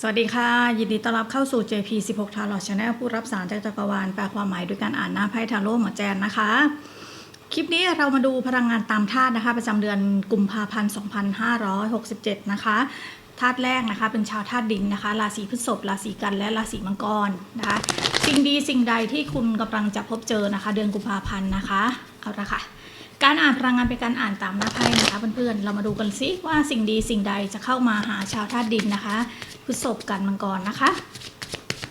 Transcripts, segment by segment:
สวัสดีค่ะ ยินดีต้อนรับเข้าสู่ JP 16ทาร์ลอ Channel ผู้รับสารจากจักรวาลแปลความหมายด้วยการอ่านหน้าไพ่ทาโร่หมอแจนนะคะ คลิปนี้เรามาดูพลังงานตามธาตุนะคะ ประจำเดือนกุมภาพันธ์2567 นะคะธาตุแรกนะคะ เป็นชาวธาตุดินนะคะ ราศีพฤษภราศีกันและราศีมังกรนะคะ สิ่งดีสิ่งใดที่คุณกำลังจะพบเจอนะคะ เดือนกุมภาพันธ์นะคะเอาละค่ะ การอ่านพลังงานเป็นการอ่านตามหน้าไพ่นะคะเพื่อนๆ เรามาดูกันซิว่าสิ่งดีสิ่งใดจะเข้ามาหาชาวธาตุดินนะคะพฤษภกันมังกรนะคะ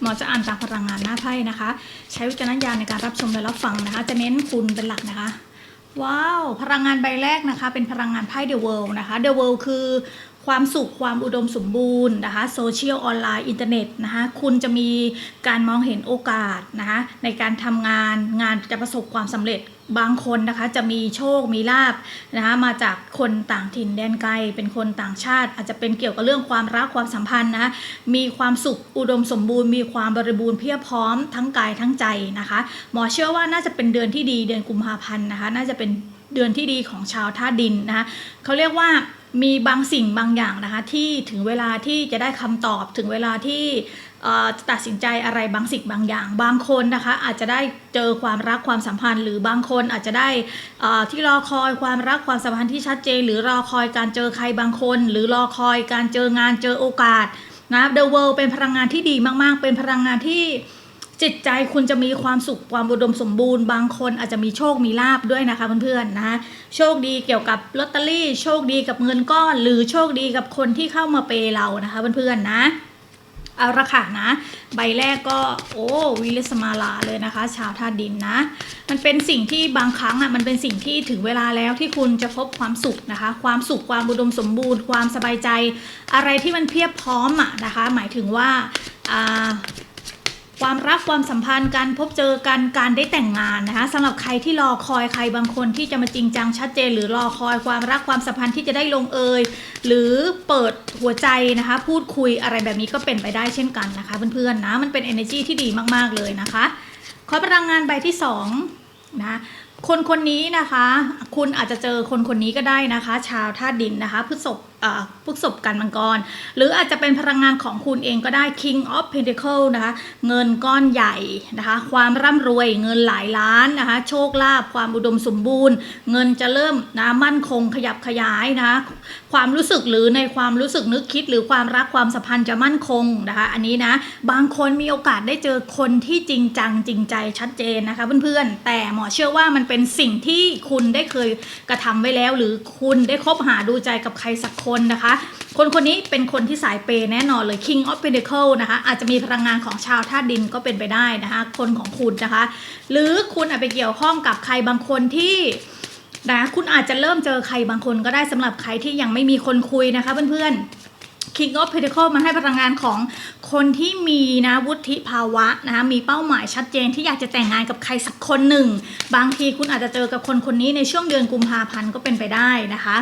หมอจะอ่านตามพลังงานหน้าไพ่นะคะ ใช้วิจารณญาณในการรับชมและรับฟังนะคะ จะเน้นคุณเป็นหลักนะคะ ว้าว พลังงานใบแรกนะคะ เป็นพลังงานไพ่ The World นะคะ The World คือความสุขความอุดมสมบูรณ์นะคะโซเชียลออนไลน์อินเทอร์เน็ตนะคะคุณจะมีการมองเห็นโอกาสนะคะในการทำงานงานจะประสบความสำเร็จ บางคนนะคะจะมีโชคมีลาบนะคะมาจากคนต่างถิ่นแดนไกล เป็นคนต่างชาติ อาจจะเป็นเกี่ยวกับเรื่องความรักความสัมพันธ์นะะมีความสุขอุดมสมบูรณ์ มีความบริบูรณ์เพียบพร้อมทั้งกายทั้งใจนะคะหมอเชื่อว่าน่าจะเป็นเดือนที่ดีเดือนกุมภาพันธ์นะคะ น่าจะเป็นเดือนที่ดีของชาวธาดินนะคะเขาเรียกว่า มีบางสิ่งบางอย่างนะคะที่ถึงเวลาที่จะได้คำตอบถึงเวลาที่ตัดสินใจอะไรบางสิ่งบางอย่าง บางคนนะคะอาจจะได้เจอความรักความสัมพันธ์ หรือบางคนอาจจะได้ที่รอคอยความรักความสัมพันธ์ที่ชัดเจน หรือรอคอยการเจอใครบางคน หรือรอคอยการเจองานเจอโอกาสนะ The World เป็นพลังงานที่ดีมากๆ เป็นพลังงานที่ จิตใจคุณจะมีความสุขความอุดมสมบูรณ์ บางคนอาจจะมีโชคมีลาบด้วยนะคะเพื่อนๆนะคะโชคดีเกี่ยวกับลอตเตอรี่ โชคดีกับเงินก้อน หรือโชคดีกับคนที่เข้ามาเปย์เรานะคะเพื่อนๆนะเอาละค่ะนะ ใบแรกก็โอ้วิลิสมาลาเลยนะคะ ชาวธาตุดินนะ มันเป็นสิ่งที่บางครั้งอะมันเป็นสิ่งที่ถึงเวลาแล้วที่คุณจะพบความสุขนะคะ ความสุขความอุดมสมบูรณ์ ความสบายใจ อะไรที่มันเพียบพร้อมอะนะคะ หมายถึงว่าอ่า ความรักความสัมพันธ์การพบเจอกันการได้แต่งงานนะคะสำหรับใครที่รอคอยใครบางคนที่จะมาจริงจังชัดเจน หรือรอคอยความรักความสัมพันธ์ที่จะได้ลงเอยหรือเปิดหัวใจนะคะ พูดคุยอะไรแบบนี้ก็เป็นไปได้เช่นกันนะคะ เพื่อนๆนะมันเป็น energy ที่ดีมากๆเลยนะคะ ขอพลังงานใบที่สองนะ คนคนนี้นะคะ คุณอาจจะเจอคนคนนี้ก็ได้นะคะ ชาวธาตุดินนะคะพฤษภพฤษภกันมังกร หรืออาจจะเป็นพลังงานของคุณเองก็ได้ King of Pentacle นะคะ เงินก้อนใหญ่นะคะ ความร่ำรวยเงินหลายล้านนะคะ โชคลาภความอุดมสมบูรณ์ เงินจะเริ่มนะมั่นคงขยับขยายนะคะความรู้สึกหรือในความรู้สึกนึกคิด หรือความรักความสัมพันธ์จะมั่นคงนะคะ อันนี้นะ บางคนมีโอกาสได้เจอคนที่จริงจังจริงใจชัดเจนนะคะเพื่อนๆ แต่หมอเชื่อว่ามันเป็นสิ่งที่คุณได้เคยกระทำไว้แล้ว หรือคุณได้คบหาดูใจกับใครสักคนนะคะ คนคนนี้เป็นคนที่สายเปย์แน่นอนเลย King of Pentacle นะคะอาจจะมีพลังงานของชาวธาตุดินก็เป็นไปได้นะคะ คนของคุณนะคะ หรือคุณอาจไปเกี่ยวข้องกับใครบางคนที่ นะคุณอาจจะเริ่มเจอใครบางคนก็ได้สำหรับใครที่ยังไม่มีคนคุยนะคะเพื่อนๆ King of Pentacle มันให้พลังงานของคนที่มีนะวุฒิภาวะนะคะมีเป้าหมายชัดเจนที่อยากจะแต่งงานกับใครสักคนหนึ่ง บางทีคุณอาจจะเจอกับคนคนนี้ในช่วงเดือนกุมภาพันธ์ก็เป็นไปได้นะคะ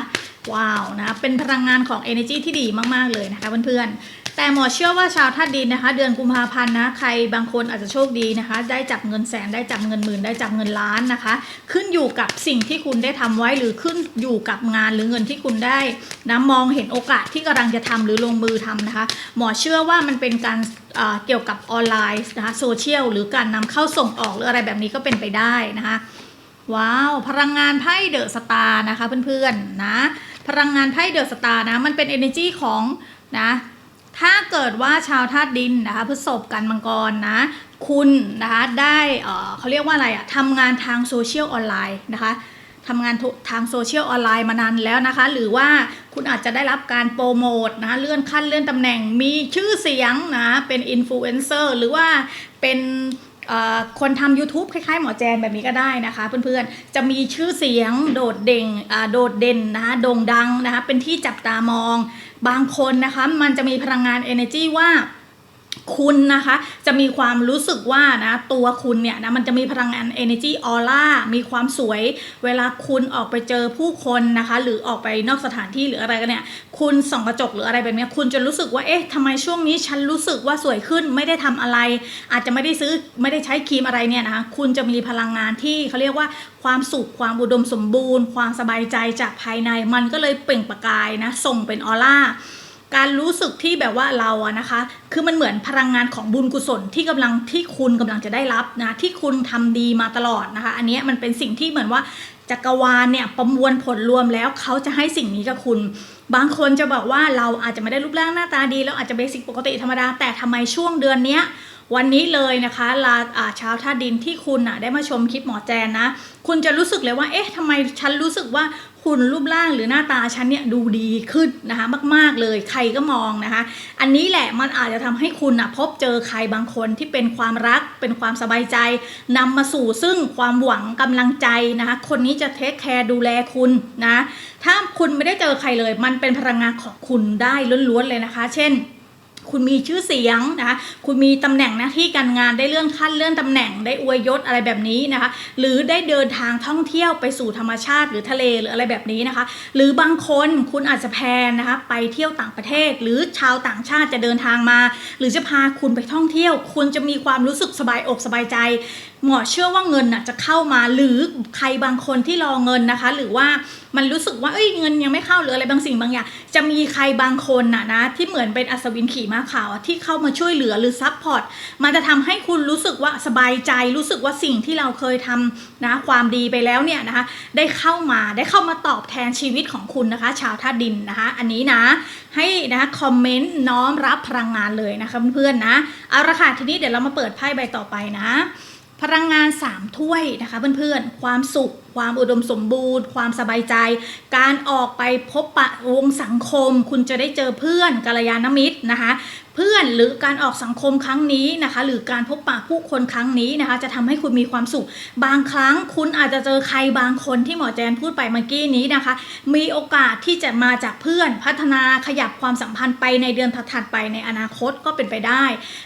ว้าวนะเป็นพลังงานของ energy ที่ดีมากๆเลยนะคะเพื่อนๆ แต่หมอเชื่อว่าชาวธาตุดินนะคะ เดือนกุมภาพันธ์นะใครบางคนอาจจะโชคดีนะคะ ได้จับเงินแสนได้จับเงินหมื่นได้จับเงินล้านนะคะ ขึ้นอยู่กับสิ่งที่คุณได้ทำไว้หรือขึ้นอยู่กับงานหรือเงินที่คุณได้นะมองเห็นโอกาสที่กำลังจะทำหรือลงมือทำนะคะ หมอเชื่อว่ามันเป็นการเกี่ยวกับออนไลน์นะคะโซเชียลหรือการนำเข้าส่งออกหรืออะไรแบบนี้ก็เป็นไปได้นะคะว้าว พลังงานไพ่เดอะสตาร์นะคะเพื่อนๆนะ พลังงานไพ่เดอะสตาร์นะ มันเป็น energy ของนะ ถ้าเกิดว่าชาวธาตุดินนะคะพฤษภกันมังกรนะคุณนะคะได้เอ่อเขาเรียกว่าอะไรอะทำงานทางโซเชียลออนไลน์นะคะทำงานทางโซเชียลออนไลน์มานานแล้วนะคะ หรือว่าคุณอาจจะได้รับการโปรโมทนะะเลื่อนขั้นเลื่อนตำแหน่งมีชื่อเสียงนะเป็นอินฟลูเอนเซอร์หรือว่าเป็นคนทำ YouTube คล้ายๆ หมอแจนแบบนี้ก็ได้นะคะ เพื่อนๆ จะมีชื่อเสียงโดดเด่งโดดเด่นนะคะโด่งดังนะคะเป็นที่จับตามอง บางคนนะคะมันจะมีพลังงาน energy ว่า คุณนะคะจะมีความรู้สึกว่านะตัวคุณเนี่ยนะมันจะมีพลังงาน energy aura มีความสวย เวลาคุณออกไปเจอผู้คนนะคะ หรือออกไปนอกสถานที่หรืออะไรกันเนี่ย คุณส่องกระจกหรืออะไรแบบนี้คุณจะรู้สึกว่าเอ๊ะทำไมช่วงนี้ฉันรู้สึกว่าสวยขึ้นไม่ได้ทำอะไร อาจจะไม่ได้ซื้อไม่ได้ใช้ครีมอะไรเนี่ยนะคะคุณจะมีพลังงานที่เขาเรียกว่าความสุขความอุดมสมบูรณ์ ความสบายใจจากภายในมันก็เลยเปล่งประกายนะส่งเป็นออร่า การรู้สึกที่แบบว่าเราอะนะคะ คือมันเหมือนพลังงานของบุญกุศลที่กำลังที่คุณกำลังจะได้รับนะที่คุณทำดีมาตลอดนะคะ อันนี้มันเป็นสิ่งที่เหมือนว่าจักรวาลเนี่ยประมวลผลรวมแล้วเขาจะให้สิ่งนี้กับคุณ บางคนจะบอกว่าเราอาจจะไม่ได้รูปร่างหน้าตาดี แล้วอาจจะเบสิกปกติธรรมดาแต่ทำไมช่วงเดือนเนี้ย วันนี้เลยนะคะลาอ่าชาวท่าดินที่คุณน่ะได้มาชมคลิปหมอแจนนะ คุณจะรู้สึกเลยว่าเอ๊ะทำไมฉันรู้สึกว่าคุณรูปร่างหรือหน้าตาฉันเนี่ยดูดีขึ้นนะคะมาก ๆเลยใครก็มองนะคะ อันนี้แหละมันอาจจะทำให้คุณน่ะพบเจอใครบางคนที่เป็นความรักเป็นความสบายใจนำมาสู่ซึ่งความหวังกำลังใจนะคะคนนี้จะเทคแคร์ดูแลคุณนะถ้าคุณไม่ได้เจอใครเลย มันเป็นพลังงานของคุณได้ล้วนๆเลยนะคะ เช่น คุณมีชื่อเสียงนะคะคุณมีตำแหน่งหน้าที่การงานได้เลื่อนขั้นเลื่อนตำแหน่งได้อวยยศอะไรแบบนี้นะคะหรือได้เดินทางท่องเที่ยวไปสู่ธรรมชาติหรือทะเลหรืออะไรแบบนี้นะคะ หรือบางคนคุณอาจจะแพนนะคะไปเที่ยวต่างประเทศ หรือชาวต่างชาติจะเดินทางมา หรือจะพาคุณไปท่องเที่ยว คุณจะมีความรู้สึกสบายอกสบายใจ หมอเชื่อว่าเงินน่ะจะเข้ามาหรือใครบางคนที่รอเงินนะคะ หรือว่ามันรู้สึกว่าเอ้ยเงินยังไม่เข้าหรืออะไรบางสิ่งบางอย่าง จะมีใครบางคนน่ะนะที่เหมือนเป็นอัศวินขี่ม้าขาวที่เข้ามาช่วยเหลือหรือซัพพอร์ตมันจะทำให้คุณรู้สึกว่าสบายใจรู้สึกว่าสิ่งที่เราเคยทำนะความดีไปแล้วเนี่ยนะคะ ได้เข้ามาได้เข้ามาตอบแทนชีวิตของคุณนะคะ ชาวท่าดินนะคะ อันนี้นะให้นะคะคอมเมนต์น้อมรับพลังงานเลยนะคะเพื่อนๆนะเอาละค่ะทีนี้เดี๋ยวเรามาเปิดไพ่ใบต่อไปนะ พลังงาน 3 ถ้วยนะคะเพื่อนๆ ความสุข ความอุดมสมบูรณ์ ความสบายใจ การออกไปพบปะวงสังคม คุณจะได้เจอเพื่อนกัลยาณมิตรนะคะ เพื่อนหรือการออกสังคมครั้งนี้นะคะ หรือการพบปะผู้คนครั้งนี้นะคะ จะทำให้คุณมีความสุข บางครั้งคุณอาจจะเจอใครบางคนที่หมอแจนพูดไปเมื่อกี้นี้นะคะ มีโอกาสที่จะมาจากเพื่อนพัฒนาขยับความสัมพันธ์ไปในเดือนถัดไปในอนาคตก็เป็นไปได้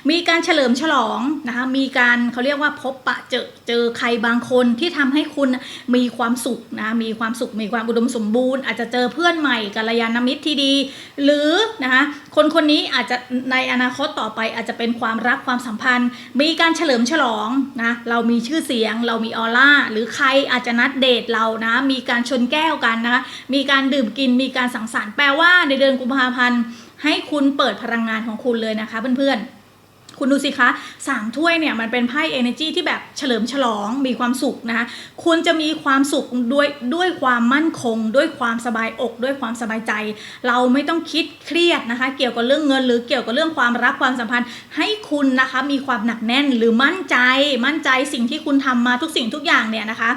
มีการเฉลิมฉลองนะคะมีการเขาเรียกว่าพบปะเจอเจอใครบางคนที่ทำให้คุณมีความสุขนะมีความสุขมีความอุดมสมบูรณ์ อาจจะเจอเพื่อนใหม่กัลยาณมิตรที่ดี หรือนะคะคนคนนี้อาจจะในอนาคตต่อไปอาจจะเป็นความรักความสัมพันธ์ มีการเฉลิมฉลองนะเรามีชื่อเสียง เรามีออร่าหรือใครอาจจะนัดเดทเรานะมีการชนแก้วกันนะคะมีการดื่มกินมีการสังสรรค์แปลว่าในเดือนกุมภาพันธ์ให้คุณเปิดพลังงานของคุณเลยนะคะเพื่อนๆ คุณดูสิคะสามถ้วยเนี่ยมันเป็นไพ่ energy ที่แบบเฉลิมฉลองมีความสุขนะคะคุณจะมีความสุขด้วยด้วยความมั่นคง ด้วยความสบายอก ด้วยความสบายใจ เราไม่ต้องคิดเครียดนะคะ เกี่ยวกับเรื่องเงิน หรือเกี่ยวกับเรื่องความรักความสัมพันธ์ ให้คุณนะคะมีความหนักแน่นหรือมั่นใจ มั่นใจสิ่งที่คุณทำมาทุกสิ่งทุกอย่างเนี่ยนะคะ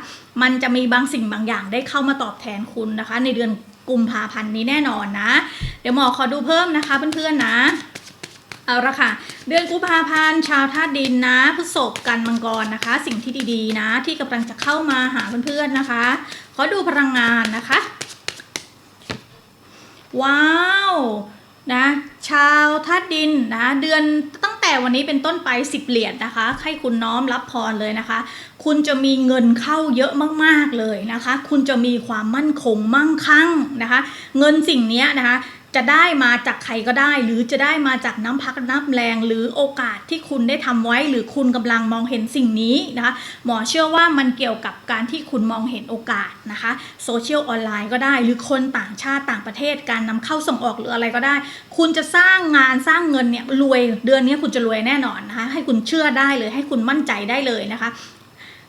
มันจะมีบางสิ่งบางอย่างได้เข้ามาตอบแทนคุณนะคะ ในเดือนกุมภาพันธ์นี้แน่นอนนะ เดี๋ยวหมอขอดูเพิ่มนะคะเพื่อนๆนะ เอาละค่ะ เดือนกุมภาพันธ์ชาวธาตุดินนะพฤษภกันมังกรนะคะ สิ่งที่ดีๆนะ ที่กำลังจะเข้ามาหาเพื่อนๆนะคะ ขอดูพลังงานนะคะ ว้าวนะชาวธาตุดินนะเดือนตั้งแต่วันนี้เป็นต้นไป 10 เหรียญนะคะ ให้คุณน้อมรับพรเลยนะคะ คุณจะมีเงินเข้าเยอะมากๆเลยนะคะ คุณจะมีความมั่นคงมั่งคั่งนะคะ เงินสิ่งนี้นะคะ จะได้มาจากใครก็ได้ หรือจะได้มาจากน้ำพักน้ำแรง หรือโอกาสที่คุณได้ทำไว้ หรือคุณกำลังมองเห็นสิ่งนี้นะคะหมอเชื่อว่ามันเกี่ยวกับการที่คุณมองเห็นโอกาสนะคะโซเชียลออนไลน์ก็ได้ หรือคนต่างชาติต่างประเทศการนำเข้าส่งออกหรืออะไรก็ได้ คุณจะสร้างงานสร้างเงินเนี่ยรวยเดือนนี้คุณจะรวยแน่นอนนะคะให้คุณเชื่อได้เลยให้คุณมั่นใจได้เลยนะคะ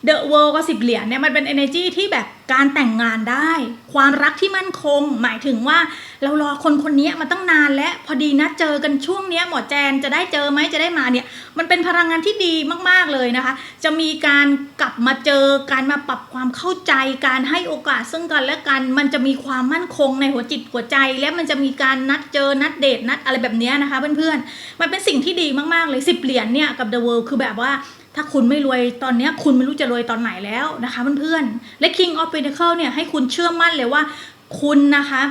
เดอะเวิลด์ก็สิบเหรียญเนี่ยมันเป็น energy ที่แบบการแต่งงานได้ ความรักที่มั่นคง หมายถึงว่าเรารอคนคนนี้มาตั้งนานแล้วพอดีนะเจอกันช่วงเนี้ยหมอแจนจะได้เจอไหมจะได้มาเนี่ยมันเป็นพลังงานที่ดีมากๆเลยนะคะ จะมีการกลับมาเจอการมาปรับความเข้าใจการให้โอกาสซึ่งกันและกันมันจะมีความมั่นคงในหัวจิตหัวใจ และมันจะมีการนัดเจอนัดเดทนัดอะไรแบบนี้นะคะเพื่อนๆมันเป็นสิ่งที่ดีมากๆเลยสิบเหรียญเนี่ยกับ The World คือแบบว่า ถ้าคุณไม่รวยตอนนี้คุณไม่รู้จะรวยตอนไหนแล้วนะคะเพื่อนๆ และ King of Pentacle เนี่ยให้คุณเชื่อมั่นเลยว่าคุณนะคะ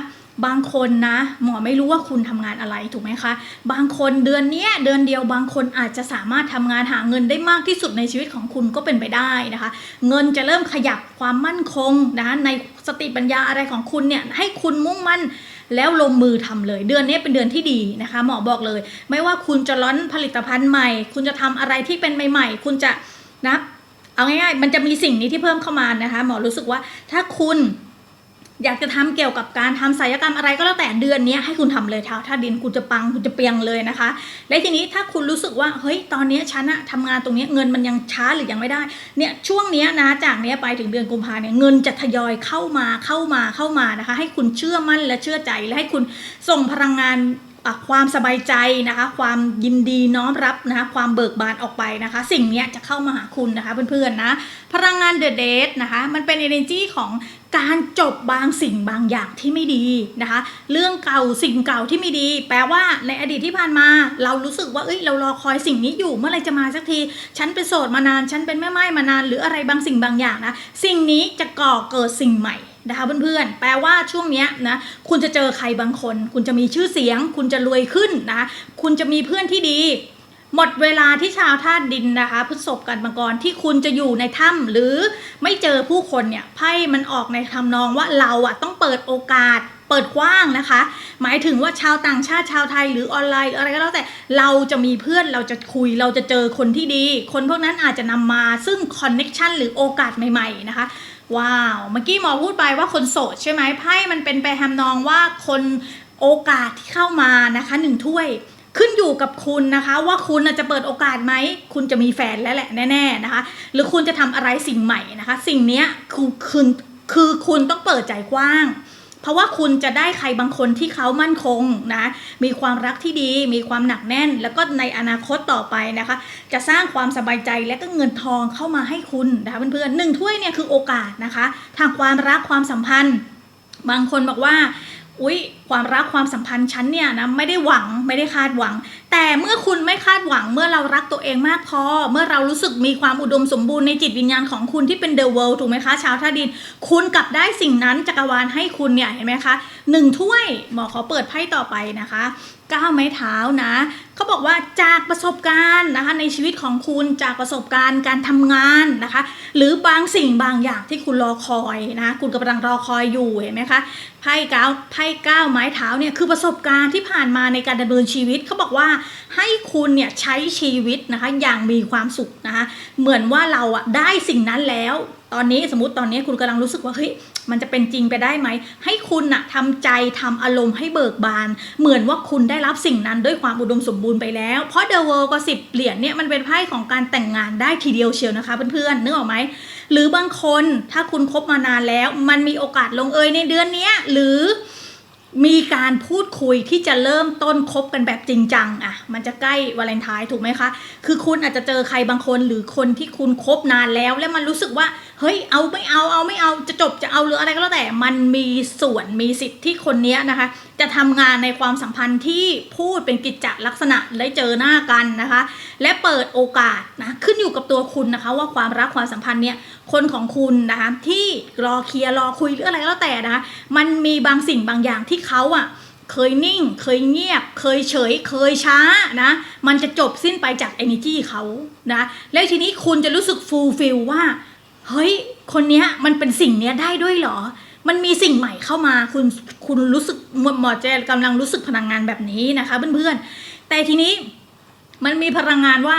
บางคนนะหมอไม่รู้ว่าคุณทำงานอะไรถูกไหมคะ บางคนเดือนเนี้ยเดือนเดียวบางคนอาจจะสามารถทำงานหาเงินได้มากที่สุดในชีวิตของคุณก็เป็นไปได้นะคะ เงินจะเริ่มขยับความมั่นคงนะคะในสติปัญญาอะไรของคุณเนี่ยให้คุณมุ่งมั่น แล้วลงมือทำเลย เดือนนี้เป็นเดือนที่ดีนะคะ หมอบอกเลย ไม่ว่าคุณจะร้อนผลิตภัณฑ์ใหม่ คุณจะทำอะไรที่เป็นใหม่ ๆ คุณจะนะเอาง่ายๆ มันจะมีสิ่งนี้ที่เพิ่มเข้ามานะคะ หมอรู้สึกว่าถ้าคุณ อยากจะทำเกี่ยวกับการทำศัลยกรรมอะไรก็แล้วแต่เดือนนี้ให้คุณทำเลยเท้าถ้าดินคุณจะปังคุณจะเปียงเลยนะคะ และทีนี้ถ้าคุณรู้สึกว่าเฮ้ยตอนนี้ฉันอะทำงานตรงนี้เงินมันยังช้าหรือยังไม่ได้เนี่ยช่วงนี้นะจากนี้ไปถึงเดือนกุมภาเนี่ยเงินจะทยอยเข้ามาเข้ามาเข้ามานะคะ ให้คุณเชื่อมั่นและเชื่อใจและให้คุณส่งพลังงาน ความสบายใจนะคะ ความยินดีน้อมรับนะคะ ความเบิกบานออกไปนะคะ สิ่งนี้จะเข้ามาหาคุณนะคะเพื่อนๆนะ พลังงานเดอะเดทนะคะ มันเป็น energy ของการจบบางสิ่งบางอย่างที่ไม่ดีนะคะ เรื่องเก่าสิ่งเก่าที่ไม่ดี แปลว่าในอดีตที่ผ่านมา เรารู้สึกว่าเอ้ยเรารอคอยสิ่งนี้อยู่เมื่อไหรจะมาสักที ฉันเป็นโสดมานาน ฉันเป็นแม่ไม้มานานหรืออะไรบางสิ่งบางอย่างนะ สิ่งนี้จะก่อเกิดสิ่งใหม่ นะคะเพื่อนๆ แปลว่าช่วงนี้นะคุณจะเจอใครบางคน คุณจะมีชื่อเสียง คุณจะรวยขึ้นนะ คุณจะมีเพื่อนที่ดี หมดเวลาที่ชาวธาตุดินนะคะพฤษภกันมังกรที่คุณจะอยู่ในถ้ำหรือไม่เจอผู้คนเนี่ยไพ่มันออกในทำนองว่าเราอะต้องเปิดโอกาสเปิดกว้างนะคะ หมายถึงว่าชาวต่างชาติชาวไทยหรือออนไลน์ อะไรก็แล้วแต่เราจะมีเพื่อนเราจะคุยเราจะเจอคนที่ดี คนพวกนั้นอาจจะนำมาซึ่งคอนเน็ชันหรือโอกาสใหม่ ๆ นะคะ ว้าว เมื่อกี้หมอพูดไปว่าคนโสดใช่ไหมไพ่มันเป็นไปทำนองว่าคนโอกาสที่เข้ามานะคะหนึ่งถ้วยขึ้นอยู่กับคุณนะคะว่าคุณจะเปิดโอกาสไหม คุณจะมีแฟนแล้วแหละแน่ๆนะคะ หรือคุณจะทำอะไรสิ่งใหม่นะคะ สิ่งนี้คือคือคือคุณต้องเปิดใจกว้าง เพราะว่าคุณจะได้ใครบางคนที่เขามั่นคงนะมีความรักที่ดี มีความหนักแน่น แล้วก็ในอนาคตต่อไปนะคะ จะสร้างความสบายใจและก็เงินทองเข้ามาให้คุณนะคะเพื่อนๆหนึ่งถ้วยเนี่ยคือโอกาสนะคะ ทางความรักความสัมพันธ์ บางคนบอกว่า อุ๊ยความรักความสัมพันธ์ฉันเนี่ยนะไม่ได้หวังไม่ได้คาดหวัง แต่เมื่อคุณไม่คาดหวังเมื่อเรารักตัวเองมากพอ เมื่อเรารู้สึกมีความอุดมสมบูรณ์ในจิตวิญญาณของคุณที่เป็นเดอะเวิลด์ถูกไหมคะ ชาวท่าดิน คุณกลับได้สิ่งนั้นจักรวาลให้คุณเนี่ยเห็นไหมคะหนึ่งถ้วยหมอขอเปิดไพ่ต่อไปนะคะ ก้าวไม้เท้านะเขาบอกว่าจากประสบการณ์นะคะในชีวิตของคุณจากประสบการณ์การทำงานนะคะ หรือบางสิ่งบางอย่างที่คุณรอคอยนะคุณกำลังรอคอยอยู่เห็นไหมคะไพ่ก้าวไพ่ก้าวไม้เท้าเนี่ยคือประสบการณ์ที่ผ่านมาในการดำเนินชีวิตเขาบอกว่าให้คุณเนี่ยใช้ชีวิตนะคะอย่างมีความสุขนะคะเหมือนว่าเราอะได้สิ่งนั้นแล้ว ตอนนี้สมมติตอนนี้คุณกำลังรู้สึกว่าเฮ้ย มันจะเป็นจริงไปได้ไหม ให้คุณน่ะทำใจทำอารมณ์ให้เบิกบาน เหมือนว่าคุณได้รับสิ่งนั้นด้วยความอุดมสมบูรณ์ไปแล้ว เพราะเดอะเวิลด์ก็สิบเหรียญเนี่ยมันเป็นไพ่ของการแต่งงานได้ทีเดียวเชียวนะคะเพื่อนๆนึกออกไหมหรือบางคนถ้าคุณคบมานานแล้ว มันมีโอกาสลงเอยในเดือนนี้หรือมีการพูดคุยที่จะเริ่มต้นคบกันแบบจริงจังอะ มันจะใกล้วาเลนไทน์ถูกไหมคะ คือคุณอาจจะเจอใครบางคนหรือคนที่คุณคบนานแล้ว แล้วมันรู้สึกว่าเฮ้ยเอาไม่เอาเอาไม่เอาจะจบจะเอาหรืออะไรก็แล้วแต่มันมีส่วนมีสิทธิ์ที่คนเนี้ยนะคะ จะทำงานในความสัมพันธ์ที่พูดเป็นกิจจลักษณะได้เจอหน้ากันนะคะ และเปิดโอกาสนะขึ้นอยู่กับตัวคุณนะคะ ว่าความรักความสัมพันธ์เนี่ยคนของคุณนะคะที่รอเคลียร์รอคุยหรืออะไรก็แล้วแต่นะคะมันมีบางสิ่งบางอย่างที่เขาอะเคยนิ่ง เคยเงียบ เคยเฉย เคยช้านะ มันจะจบสิ้นไปจาก energy เขานะ แล้วทีนี้คุณจะรู้สึก fulfill ว่า เฮ้ย คนเนี้ยมันเป็นสิ่งเนี้ยได้ด้วยเหรอ มันมีสิ่งใหม่เข้ามาคุณคุณรู้สึกหมอเจกำลังรู้สึกพลังงานแบบนี้นะคะเพื่อนๆแต่ทีนี้มันมีพลังงานว่า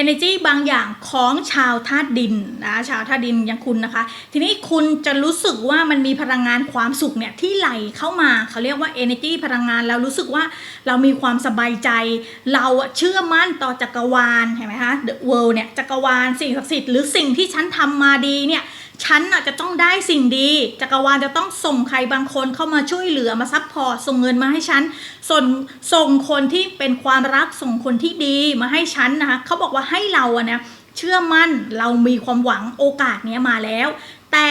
energy บางอย่างของชาวธาตุดินนะชาวธาตุดินอย่างคุณนะคะ ทีนี้คุณจะรู้สึกว่ามันมีพลังงานความสุขเนี่ยที่ไหลเข้ามาเขาเรียกว่า energy พลังงานเรารู้สึกว่าเรามีความสบายใจ เราเชื่อมั่นต่อจักรวาลเห็นไหมคะ the world เนี่ยจักรวาลสิ่งศักดิ์สิทธิ์หรือสิ่งที่ฉันทำมาดีเนี่ย ฉันน่ะจะต้องได้สิ่งดี จักรวาลจะต้องส่งใครบางคนเข้ามาช่วยเหลือมาซัพพอร์ตส่งเงินมาให้ฉันส่งส่งคนที่เป็นความรักส่งคนที่ดีมาให้ฉันนะคะเขาบอกว่าให้เราอะนะเชื่อมั่นเรามีความหวังโอกาสเนี้ยมาแล้ว แต่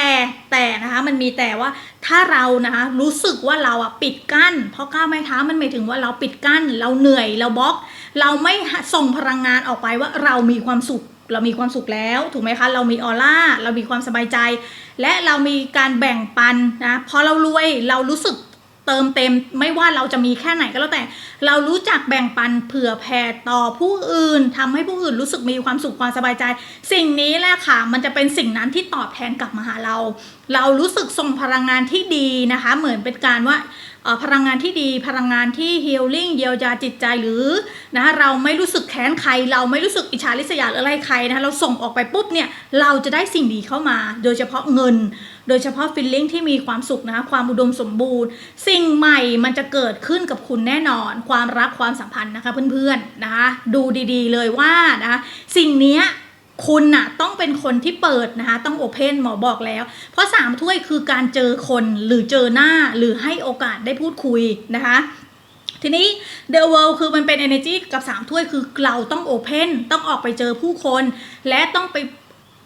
แต่นะคะมันมีแต่ว่าถ้าเรานะคะรู้สึกว่าเราอะปิดกั้น เพราะก้าวไม้เท้ามันหมายถึงว่าเราปิดกั้น เราเหนื่อยเราบล็อก เราไม่ส่งพลังงานออกไปว่าเรามีความสุข เรามีความสุขแล้วถูกไหมคะเรามีออร่าเรามีความสบายใจ และเรามีการแบ่งปันนะพอเรารวยเรารู้สึกเติมเต็มไม่ว่าเราจะมีแค่ไหนก็แล้วแต่ เรารู้จักแบ่งปันเผื่อแผ่ต่อผู้อื่นทำให้ผู้อื่นรู้สึกมีความสุขความสบายใจ สิ่งนี้แหละค่ะ มันจะเป็นสิ่งนั้นที่ตอบแทนกลับมาหาเรา เรารู้สึกส่งพลังงานที่ดีนะคะ เหมือนเป็นการว่า พลังงานที่ดีพลังงานที่ฮีลลิ่งเยียวยาจิตใจหรือนะเราไม่รู้สึกแค้นใคร เราไม่รู้สึกอิจฉาริษยาหรืออะไรใครนะคะเราส่งออกไปปุ๊บเนี่ยเราจะได้สิ่งดีเข้ามา โดยเฉพาะเงิน โดยเฉพาะฟิลลิ่งที่มีความสุขนะคะความอุดมสมบูรณ์ สิ่งใหม่มันจะเกิดขึ้นกับคุณแน่นอน ความรักความสัมพันธ์นะคะเพื่อนๆนะคะดูดีๆเลยว่านะคะสิ่งเนี้ย คุณน่ะต้องเป็นคนที่เปิดนะคะ ต้องโอเพนหมอบอกแล้ว เพราะสามถ้วยคือการเจอคนหรือเจอหน้าหรือให้โอกาสได้พูดคุยนะคะทีนี้ The World คือมันเป็น energy กับ 3 ถ้วยคือเราต้อง Open ต้องออกไปเจอผู้คน และต้องไป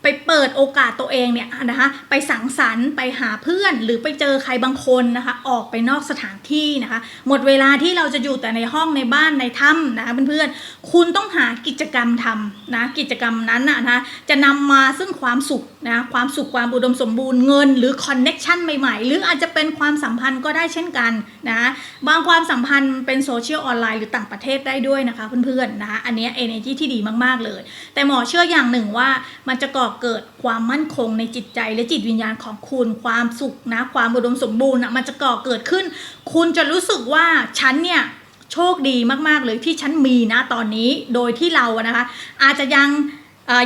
ไปเปิดโอกาสตัวเองเนี่ยนะคะไปสังสรรค์ไปหาเพื่อนหรือไปเจอใครบางคนนะคะออกไปนอกสถานที่นะคะหมดเวลาที่เราจะอยู่แต่ในห้องในบ้านในถ้ำนะคะเพื่อนๆคุณต้องหากิจกรรมทำนะกิจกรรมนั้นนะนะคะจะนำมาซึ่งความสุข นะความสุขความอุดมสมบูรณ์เงิน หรือคอนเน็ชันใหม่ๆ หรืออาจจะเป็นความสัมพันธ์ก็ได้เช่นกันนะบางความสัมพันธ์เป็นโซเชียลออนไลน์หรือต่างประเทศได้ด้วยนะคะเพื่อนๆนะคะอันนี้เอเนจีที่ดีมากๆเลย แต่หมอเชื่ออย่างหนึ่งว่ามันจะก่อเกิดความมั่นคงในจิตใจและจิตวิญญาณของคุณความสุขนะความอุดมสมบูรณ์นะมันจะก่อเกิดขึ้น คุณจะรู้สึกว่าฉันเนี่ยโชคดีมากๆเลยที่ฉันมีนะตอนนี้โดยที่เราอะนะคะ อาจจะยัง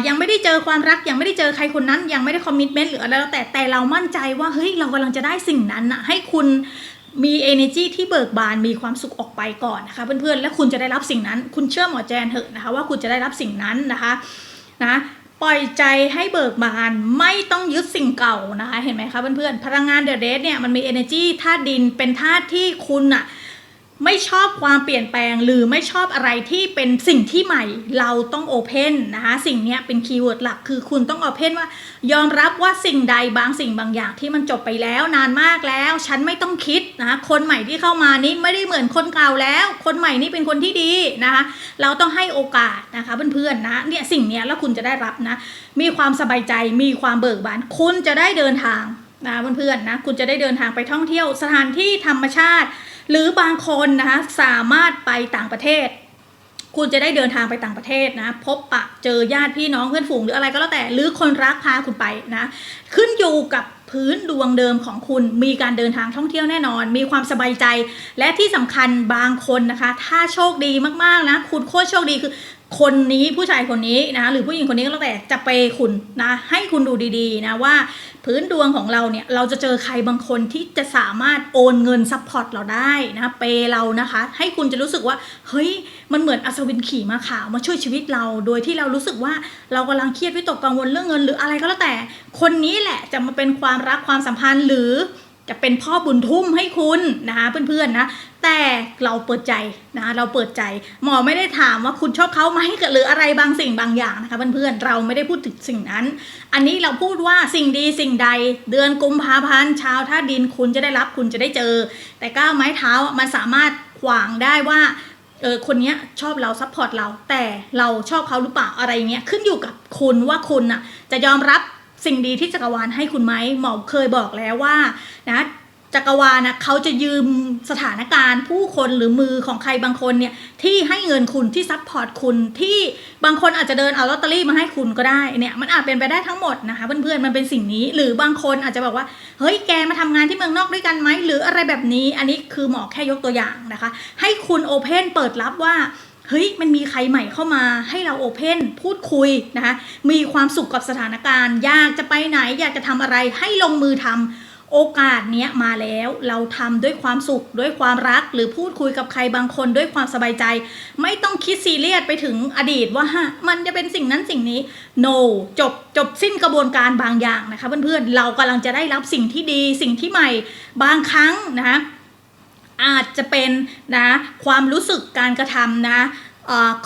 ยังไม่ได้เจอความรักยังไม่ได้เจอใครคนนั้น ยังไม่ได้คอมมิชเมนต์หรืออะไรแล้วแต่แต่เรามั่นใจว่าเฮ้ยเรากำลังจะได้สิ่งนั้นนะให้คุณมี energy ที่เบิกบานมีความสุขออกไปก่อนนะคะเพื่อนๆและคุณจะได้รับสิ่งนั้น คุณเชื่อหมอแจนเถอะนะคะว่าคุณจะได้รับสิ่งนั้นนะคะนะปล่อยใจให้เบิกบานไม่ต้องยึดสิ่งเก่านะคะ เห็นไหมคะเพื่อนๆพลังงานเดอะเดเนี่ยมันมี energy ธาตุดินเป็นธาตุที่คุณอะ ไม่ชอบความเปลี่ยนแปลงหรือไม่ชอบอะไรที่เป็นสิ่งที่ใหม่เราต้องโอเพนนะคะสิ่งนี้เป็นคีย์เวิร์ดหลักคือคุณต้องโอเพนว่ายอมรับว่าสิ่งใดบางสิ่งบางอย่างที่มันจบไปแล้วนานมากแล้ว ฉันไม่ต้องคิดนะคะคนใหม่ที่เข้ามานี้ไม่ได้เหมือนคนเก่าแล้ว คนใหม่นี่เป็นคนที่ดีนะคะเราต้องให้โอกาสนะคะเพื่อนๆนะเนี่ยสิ่งนี้แล้วคุณจะได้รับนะมีความสบายใจมีความเบิกบานคุณจะได้เดินทางนะเพื่อนๆนะคุณจะได้เดินทางไปท่องเที่ยวสถานที่ธรรมชาติ หรือบางคนนะคะสามารถไปต่างประเทศ คุณจะได้เดินทางไปต่างประเทศนะ พบปะเจอญาติพี่น้องเพื่อนฝูงหรืออะไรก็แล้วแต่ หรือคนรักพาคุณไปนะ ขึ้นอยู่กับพื้นดวงเดิมของคุณมีการเดินทางท่องเที่ยวแน่นอน มีความสบายใจ และที่สำคัญบางคนนะคะ ถ้าโชคดีมากๆนะ คุณโคตรโชคดีคือคนนี้ผู้ชายคนนี้นะหรือผู้หญิงคนนี้ก็แล้วแต่จะเปคุณนะให้คุณดูดีๆนะว่า พื้นดวงของเราเนี่ยเราจะเจอใครบางคนที่จะสามารถโอนเงินซัพพอร์ตเราได้นะเปเรานะคะ ให้คุณจะรู้สึกว่าเฮ้ยมันเหมือนอัศวินขี่มาขาวมาช่วยชีวิตเรา โดยที่เรารู้สึกว่าเรากำลังเครียดวิตกกังวลเรื่องเงิน หรืออะไรก็แล้วแต่ คนนี้แหละจะมาเป็นความรักความสัมพันธ์หรือ จะเป็นพ่อบุญทุ่มให้คุณนะคะเพื่อนๆนะแต่เราเปิดใจนะเราเปิดใจ หมอไม่ได้ถามว่าคุณชอบเขาไหมหรืออะไรบางสิ่งบางอย่างนะคะเพื่อนๆเราไม่ได้พูดถึงสิ่งนั้น อันนี้เราพูดว่าสิ่งดีสิ่งใด เดือนกุมภาพันธ์ชาวท่าดินคุณจะได้รับคุณจะได้เจอ แต่ก้าวไม้เท้ามันสามารถขวางได้ว่าเออคนนี้ชอบเราซัพพอร์ตเรา แต่เราชอบเขาหรือเปล่าอะไรเงี้ยขึ้นอยู่กับคุณว่าคุณน่ะจะยอมรับ สิ่งดีที่จักรวาลให้คุณไหมหมอเคยบอกแล้วว่านะจักรวาลนะเขาจะยืมสถานการณ์ผู้คนหรือมือของใครบางคนเนี่ยที่ให้เงินคุณที่ซัพพอร์ตคุณที่บางคนอาจจะเดินเอาลอตเตอรี่มาให้คุณก็ได้เนี่ยมันอาจเป็นไปได้ทั้งหมดนะคะเพื่อนๆมันเป็นสิ่งนี้ หรือบางคนอาจจะบอกว่าเฮ้ยแกมาทำงานที่เมืองนอกด้วยกันไหมหรืออะไรแบบนี้ อันนี้คือหมอแค่ยกตัวอย่างนะคะ ให้คุณโอเพนเปิดรับว่า เฮ้ยมันมีใครใหม่เข้ามาให้เราโอเพนพูดคุยนะคะมีความสุขกับสถานการณ์ อยากจะไปไหนอยากจะทำอะไรให้ลงมือทำโอกาสเนี้ยมาแล้วเราทำด้วยความสุขด้วยความรัก หรือพูดคุยกับใครบางคนด้วยความสบายใจ ไม่ต้องคิดซีเรียสไปถึงอดีตว่าฮะมันจะเป็นสิ่งนั้นสิ่งนี้ no จบจบสิ้นกระบวนการบางอย่างนะคะเพื่อนๆเรากำลังจะได้รับสิ่งที่ดีสิ่งที่ใหม่บางครั้งนะคะ อาจจะเป็นนะความรู้สึกการกระทำนะ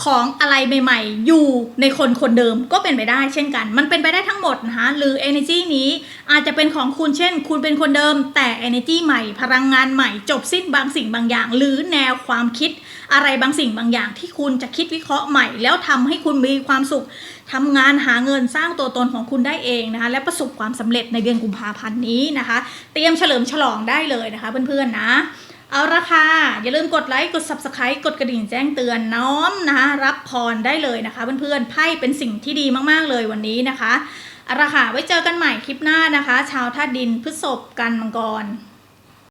ของอะไรใหม่ๆ อยู่ในคนคนเดิมก็เป็นไปได้เช่นกัน มันเป็นไปได้ทั้งหมดนะคะหรือ energy นี้อาจจะเป็นของคุณเช่น คุณเป็นคนเดิม แต่ energy ใหม่ พลังงานใหม่จบสิ้นบางสิ่งบางอย่าง หรือแนวความคิดอะไรบางสิ่งบางอย่าง ที่คุณจะคิดวิเคราะห์ใหม่ แล้วทำให้คุณมีความสุขทำงานหาเงินสร้างตัวตนของคุณได้เองนะคะและประสบความสำเร็จในเดือนกุมภาพันธ์นี้นะคะ เตรียมเฉลิมฉลองได้เลยนะคะเพื่อนๆนะ เอาละค่ะอย่าลืมกดไลค์กด subscribe กดกระดิ่งแจ้งเตือนน้อมนะคะรับพรได้เลยนะคะ เพื่อนๆไพ่เป็นสิ่งที่ดีมากๆเลยวันนี้นะคะเอาละค่ะไว้เจอกันใหม่คลิปหน้านะคะ ชาวธาตุดินพฤษภกันมังกร